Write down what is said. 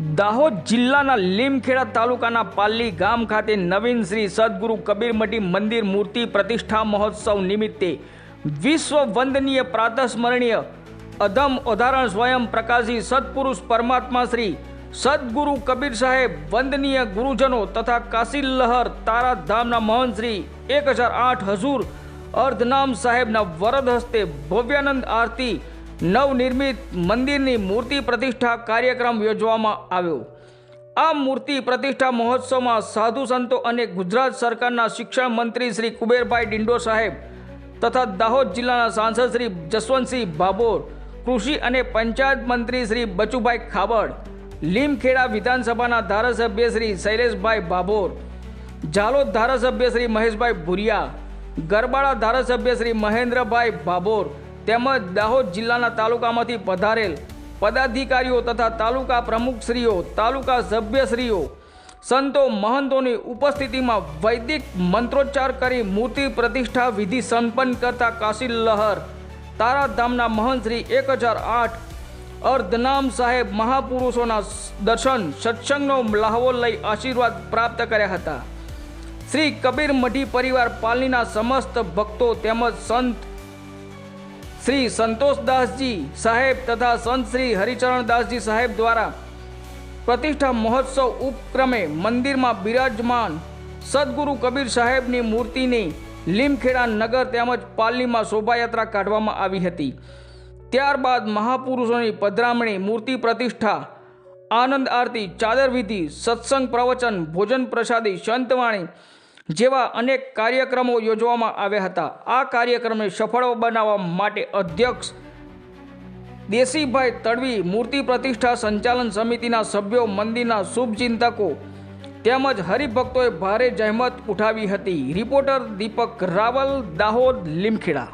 દાહોદ જિલ્લાના લીમખેડા તાલુકાના પાલ્લી ગામ ખાતે નવીન શ્રી સદગુરુ કબીરમઠી મંદિર મૂર્તિ પ્રતિષ્ઠા મહોત્સવ નિમિત્તે વિશ્વ વંદનીય પ્રાતસ્મરણીય અધમ ઉદાહરણ સ્વયં પ્રકાશી સત્પુરુષ પરમાત્મા શ્રી સદગુરુ કબીર સાહેબ વંદનીય ગુરુજનો તથા કાશી લહર તારા ધામના મહંત શ્રી એક હજાર આઠ હજુર અર્ધનામ સાહેબના વરદ હસ્તે ભવ્યાનંદ આરતી નવનિર્મિત મંદિરની મૂર્તિ પ્રતિષ્ઠા કાર્યક્રમ યોજવામાં આવ્યો. આ મૂર્તિ પ્રતિષ્ઠા મહોત્સવમાં સાધુ સંતો અને ગુજરાત સરકારના શિક્ષણ મંત્રી શ્રી કુબેરભાઈ ડિંડો સાહેબ તથા દાહોદ જિલ્લાના સાંસદ શ્રી જસવંતસિંહ ભાભોર, કૃષિ અને પંચાયત મંત્રી શ્રી બચુભાઈ ખાબડ, લીમખેડા વિધાનસભાના ધારાસભ્ય શ્રી શૈલેષભાઈ ભાભોર, ઝાલોદ ધારાસભ્ય શ્રી મહેશભાઈ ભુરિયા ગરબાડા ધારાસભ્ય શ્રી મહેન્દ્રભાઈ ભાભોર તેમજ દાહોદ જિલ્લાના તાલુકામાંથી પધારેલ પદાધિકારીઓ તથા તાલુકા પ્રમુખશ્રીઓ, તાલુકા સભ્યશ્રીઓ, સંતો મહંતોની ઉપસ્થિતિમાં વૈદિક મંત્રોચ્ચાર કરી મૂર્તિ પ્રતિષ્ઠા વિધિ સંપન્ન કરતા કાશી લહર, તારાધામના મહંત શ્રી એક હજાર આઠ, અર્ધનામ સાહેબ મહાપુરુષોના દર્શન, સત્સંગનો લહાવો લઈ આશીર્વાદ પ્રાપ્ત કર્યા હતા. શ્રી કબીર મઢી પરિવાર પાલનીના સમસ્ત ભક્તો તેમજ સંત શ્રી સંતોષદાસજી સાહેબ તથા સંત શ્રી હરિચરણદાસજી સાહેબ દ્વારા પ્રતિષ્ઠા મહોત્સવ ઉપક્રમે મંદિરમાં બિરાજમાન સદગુરુ કબીર સાહેબની મૂર્તિની લીમખેડા નગર તેમજ પાલનીમાં શોભાયાત્રા કાઢવામાં આવી હતી. ત્યારબાદ મહાપુરુષોની પધરામણી, મૂર્તિ પ્રતિષ્ઠા, આનંદ આરતી, ચાદર વિધિ, સત્સંગ પ્રવચન, ભોજન પ્રસાદી, સંતવાણી જેવા અનેક કાર્યક્રમો યોજવામાં આવ્યા હતા. આ કાર્યક્રમને સફળ બનાવવા માટે અધ્યક્ષ દેસીભાઈ તડવી, મૂર્તિ પ્રતિષ્ઠા સંચાલન સમિતિના સભ્યો મંદિરના શુભચિંતકો તેમજ હરિભક્તોએ ભારે જહેમત ઉઠાવી હતી. રિપોર્ટર દીપક રાવલ, દાહોદ, લીમખેડા.